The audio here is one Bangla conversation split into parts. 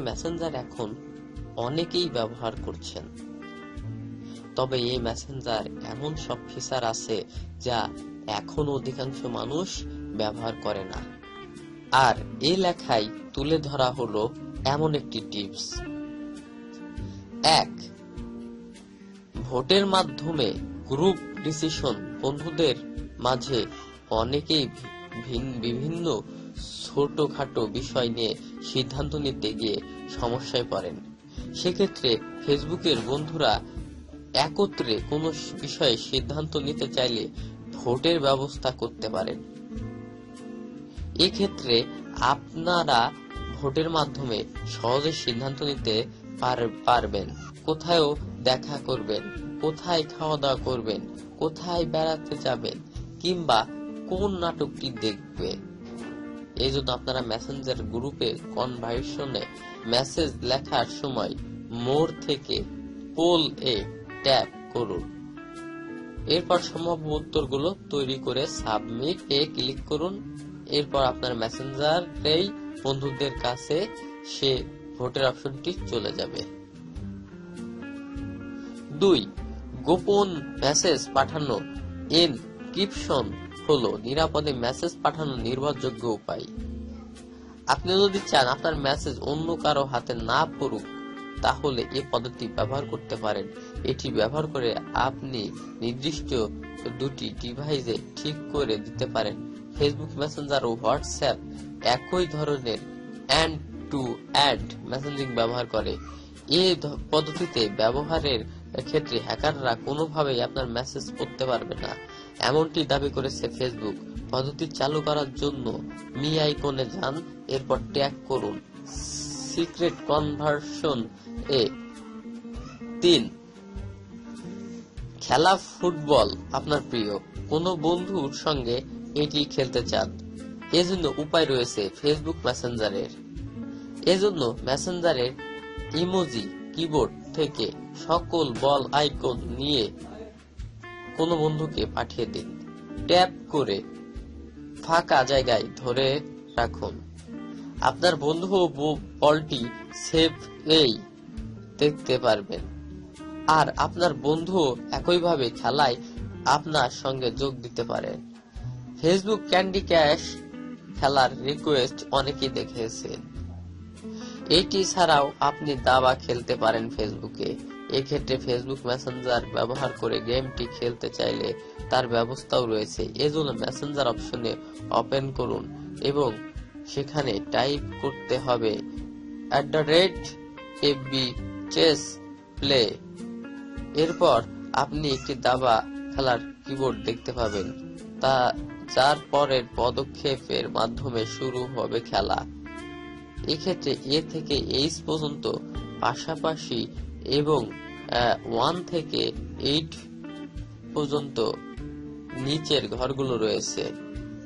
মেসেঞ্জার এখন অনেকেই ব্যবহার করছেন। তবে এই মেসেঞ্জার এমন সব ফিচার আছে যা এখন অধিকাংশ মানুষ ব্যবহার করে না। আর এই লেখায় তুলে ধরা হলো এমন একটি টিপস এক, ভোটের মাধ্যমে গ্রুপ ডিসিশন বন্ধুদের মাঝে অনেকেই ভিন- বিভিন্ন ছোটখাটো বিষয় নিয়ে সিদ্ধান্ত নিতে গিয়ে সমস্যায় পড়েন। সেক্ষেত্রে ফেসবুকের বন্ধুরা একত্রে কোনো বিষয়ে সিদ্ধান্ত নিতে চাইলে ভোটের ব্যবস্থা করতে পারেন। এক্ষেত্রে আপনারা ভোটের মাধ্যমে সহজে সিদ্ধান্ত নিতে পার- পারবেন। কোথায় দেখা করবেন, কোথায় খাওয়া দাওয়া করবেন, কোথায় বেড়াতে যাবেন কিংবা কোন নাটকটি দেখবে। এই জন্য আপনারা মেসেঞ্জার গ্রুপে কনভার্সনে মেসেজ লেখার সময় মোর থেকে পোল এ ট্যাপ করুন। এরপর সম্ভাব্য উত্তরগুলো তৈরি করে সাবমিট এ ক্লিক করুন। এরপর আপনার মেসেঞ্জারেই বন্ধুদের কাছে সে ভোটের অপশনটি চলে যাবে। দুই, গোপন মেসেজ পাঠানো এনক্রিপশন হলো নিরাপদে মেসেজ পাঠানোর নির্ভরযোগ্য উপায়। আপনি যদি চান আপনার মেসেজ অন্য কারও হাতে না পড়ুক, তাহলে এই পদ্ধতি ব্যবহার করতে পারেন। এটি ব্যবহার করে আপনি নির্দিষ্ট দুটি ডিভাইসে ঠিক করে দিতে পারেন। ফেসবুক মেসেঞ্জার ও হোয়াটসঅ্যাপ একই ধরনের অ্যান্ড টু অ্যাড মেসেঞ্জিং ব্যবহার করে। ধ- পদ্ধতিতে ব্যবহারের ক্ষেত্রে হ্যাকাররা কোনোভাবেই আপনার মেসেজ পড়তে পারবে না। এমনটি দাবি করেছে ফেসবুক। পদ্ধতি চালু করার জন্য মি আইকনে যান, এরপর ট্যাগ করুন। সিক্রেট কনভার্সন এ। তিন। খেলা ফুটবল, আপনার প্রিয়। কোনো বন্ধুর সঙ্গে এটি খেলতে চান। এজন্য উপায় রয়েছে ফেসবুক মেসেঞ্জারের। এজন্য মেসেঞ্জারের ইমোজি, কিবোর্ড থেকে সকল বল আইকন নিয়ে কোনো বন্ধুকে পাঠিয়ে দিন। ট্যাপ করে ফাঁকা জায়গায় ধরে রাখুন। আপনার বন্ধু বলটি সেভ এই দেখতে পারবেন। আর আপনার বন্ধু একইভাবে খেলায় আপনার সঙ্গে যোগ দিতে পারে। ফেসবুক ক্যান্ডি ক্যাশ খেলার রিকোয়েস্ট অনেকেই দেখেছেন। এটি ছাড়াও আপনি দাবা খেলতে পারেন ফেসবুকে। এক্ষেত্রে ফেসবুক মেসেঞ্জার ব্যবহার করে গেমটি খেলতে চাইলে তার ব্যবস্থাও রয়েছে। এজন্য মেসেঞ্জার অপশনে ওপেন করুন এবং সেখানে টাইপ করতে হবে at the rate FB chess play এরপর আপনি একটি দাবা খেলার কিবোর্ড দেখতে পাবেন। তা যার পরের পদক্ষেপের মাধ্যমে শুরু হবে খেলা। এক্ষেত্রে এ থেকে এইচ পর্যন্ত পাশাপাশি এবং ওয়ান থেকে এইট পর্যন্ত নিচের ঘরগুলো রয়েছে।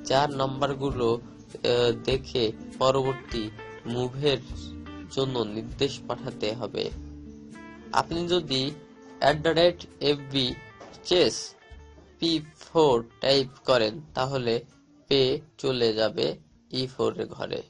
চার নম্বরগুলো দেখে পরবর্তী মুভের জন্য নির্দেশ পাঠাতে হবে। আপনি যদি at the rate FB chess P four type করেন, তাহলে পে চলে যাবে ই ফোর ঘরে।